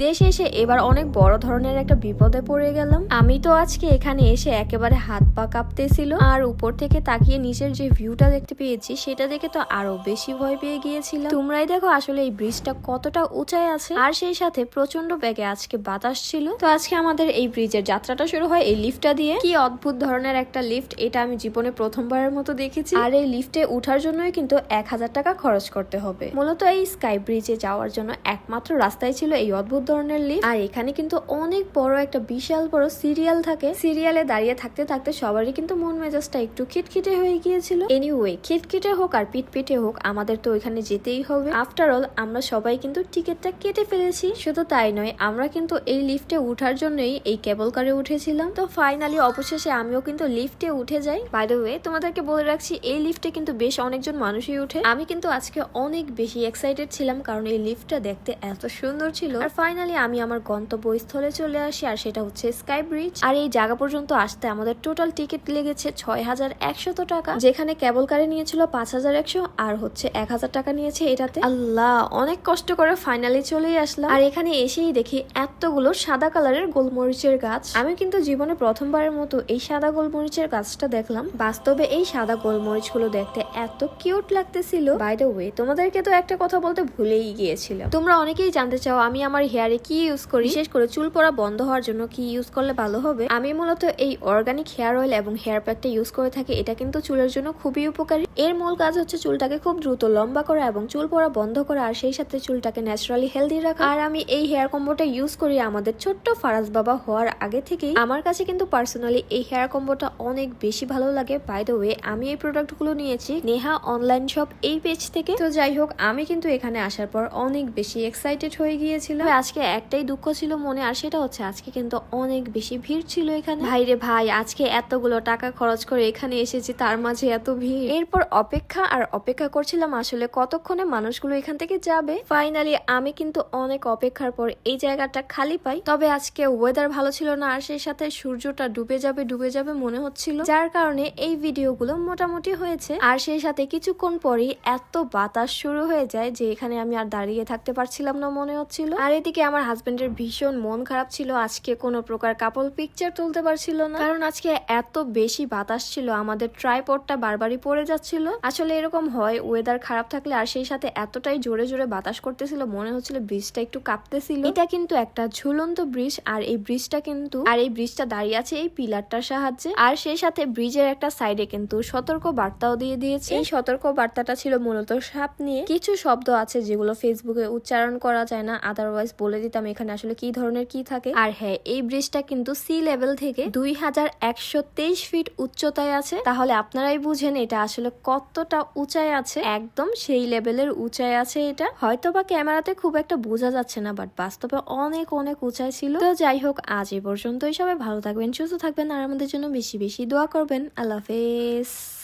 বিদেশে এসে এবার অনেক বড় ধরনের একটা বিপদে পড়ে গেলাম। আমি তো আজকে এখানে এসে একেবারে হাত পা কাঁপতেছিল আর উপর থেকে তাকিয়ে নিচের যে ভিউটা দেখতে পেয়েছি, সেটা দেখে তো আরও বেশি ভয় পেয়ে গিয়েছিলাম। তোমরাই দেখো আসলে এই ব্রিজটা কতটা উঁচায় আছে। আর সেই সাথে প্রচণ্ড বেগে আজকে বাতাস ছিল। তো আজকে আমাদের এই ব্রিজের যাত্রাটা শুরু হয় এই লিফটটা দিয়ে। কি অদ্ভুত ধরনের একটা লিফট, এটা আমি জীবনে প্রথমবারের মতো দেখেছি। আর এই লিফটে উঠার জন্যই কিন্তু এক হাজার টাকা খরচ করতে হবে। মূলত এই স্কাই ব্রিজে যাওয়ার জন্য একমাত্র রাস্তায় ছিল এই অদ্ভুত ধরনের লিফট আর এখানে কিন্তু অনেক বড় একটা বিশাল বড় সিরিয়াল থাকে। সিরিয়ালে দাঁড়িয়ে থাকতে থাকতে সবারই কিন্তু মন মেজাজটা একটু খিটখিটে হয়ে গিয়েছিল। এনিওয়ে খিটখিটে হোক আর পিটপিটে হোক, আমাদের তো ওইখানে যেতেই হবে। আফটার অল আমরা সবাই কিন্তু টিকিটটা কেটে ফেলেছি। শুধু তাই নয়, আমরা কিন্তু এই লিফটে উঠার জন্যই এই কেবল কারে উঠেছিলাম। তো ফাইনালি অবশেষে আমিও কিন্তু লিফটে উঠে যাই। বাই দ্য ওয়ে তোমাদেরকে বলে রাখছি, এই লিফটে কিন্তু বেশ অনেকজন মানুষই উঠে। আমি কিন্তু আজকে অনেক বেশি এক্সাইটেড ছিলাম, কারণ এই লিফটটা দেখতে এত সুন্দর ছিল। আর ফাইনালি আমি আমার গন্তব্যস্থলে চলে আসি, আর সেটা হচ্ছে স্কাই ব্রিজ আর এই জায়গা পর্যন্ত আসতে আমাদের টোটাল টিকিট লেগেছে ছয় হাজার একশত টাকা, যেখানে কেবল কারে নিয়েছিল পাঁচ হাজার একশো, আর হচ্ছে এক হাজার টাকা নিয়েছে এটাতে। আল্লাহ, অনেক কষ্ট করে ফাইনালি চলেই আসলাম। আর এখানে এসেই দেখি এতগুলো সাদা কালারের গোলমরিচের গাছ। আমি কিন্তু জীবনে প্রথমবারের মতো এই সাদা গোলমরিচের গাছটা দেখলাম। বাস্তবে এই সাদা গোলমরিচগুলো দেখতে এত কিউট লাগতেছিল। বাই ওয়ে তোমাদেরকে তো একটা কথা বলতে ভুলেই গিয়েছিলাম। তোমরা অনেকেই জানতে চাও, আমি আমার হেয়ারে কি ইউজ করি? বিশেষ করে চুল পড়া বন্ধ হওয়ার জন্য কি ইউজ করলে ভালো হবে? আমি মূলত এই অর্গানিক হেয়ার অয়েল এবং হেয়ার প্যাকটা ইউজ করে থাকি, এটা কিন্তু চুলের জন্য খুবই উপকারী। এর মূল কাজ হচ্ছে চুলটাকে খুব দ্রুত লম্বা করা এবং চুল পড়া বন্ধ করা আর সেই সাথে চুলটাকে ন্যাচারালি হেলদি রাখা। আর আমি এই হেয়ার কম্বোটা ইউজ করি আমাদের ছোট্ট ফারাজ বাবা হওয়ার আগে থেকেই। আমার কাছে কিন্তু পার্সোনালি এই হেয়ার কম্বোটা অনেক বেশি ভালো লাগে। বাই দ্য ওয়ে আমি এই প্রোডাক্টগুলো নিয়েছি নেহা অনলাইন শপ এই পেজ থেকে। তো যাই হোক, আমি কিন্তু এখানে আসার পর অনেক বেশি এক্সাইটেড হয়ে গিয়েছিলাম। আজকে একটাই দুঃখ ছিল মনে, আর সেটা হচ্ছে আজকে কিন্তু অনেক বেশি ভিড় ছিল এখানে। ভাই রে ভাই, আজকে এতগুলো টাকা খরচ করে এখানে এসেছি, তার মাঝে এত ভিড়। এরপর অপেক্ষা আর অপেক্ষা করছিলাম আসলে কতক্ষণে মানুষগুলো এখান থেকে যাবে। ফাইনালি আমি কিন্তু অনেক অপেক্ষার পর এই জায়গাটা খালি পাই। তবে আজকে ওয়েদার ভালো ছিল না, আর সেই সাথে সূর্যটা ডুবে যাবে ডুবে যাবে মনে হচ্ছিল। যার কারণে এই ভিডিওগুলো মোটামুটি হয়েছে। আর সেই সাথে কিছুক্ষণ পরেই এত বাতাস শুরু হয়ে যায় যে এখানে আমি আর দাঁড়িয়ে থাকতে পারছিলাম না মনে হচ্ছিল। আর এদিকে আমার হাজবেন্ডের ভীষণ মন খারাপ ছিল। আজকে কোনো প্রকার কাপল পিকচার তুলতে পারছিল না। কারণ আজকে এত বেশি বাতাস ছিল, আমাদের ট্রাইপডটা বারবারই পড়ে যাচ্ছিল। আসলে এরকম হয় ওয়েদার খারাপ থাকলে আর সেই সাথে এতটাই জোরে জোরে বাতাস করতেছিল, মনে হচ্ছিল ব্রিজটা একটু কাঁপতেছিল। এটা কিন্তু একটা ঝুলন্ত ব্রিজ আর এই ব্রিজটা কিন্তু, আর এই ব্রিজটা দাঁড়িয়ে আছে এই পিলারটার সাহায্যে। আর সেই সাথে ব্রিজের একটা সাইডে কিন্তু সতর্ক বার্তাও দিয়ে দিয়েছে। এই সতর্ক বার্তাটা ছিল মূলত সাপ নিয়ে। কিছু শব্দ আছে যেগুলো ফেসবুকে উচ্চারণ করা যায় না আদারওয়াইজ বলে দিতাম এখানে আসলে কি ধরনের কি থাকে। আর হ্যাঁ এই ব্রিজটা কিন্তু সি লেভেল থেকে দুই হাজার একশো তেইশ ফিট উচ্চতায় আছে। তাহলে আপনারাই বুঝেন এটা আসলে কতটা উঁচায় আছে। একদম সেই লেভেলের উঁচায় আছে এটা। হয়তো বা ক্যামেরাতে খুব একটা বোঝা যাচ্ছে না বাট বাস্তবে অনেক অনেক উঁচায় ছিল। তো যাই হোক, আজ এই পর্যন্তই। সবাই ভালো থাকবেন, সুস্থ থাকবেন, আর আমাদের জন্য বেশি বেশি দোয়া করবেন। আল্লাহ হাফেজ।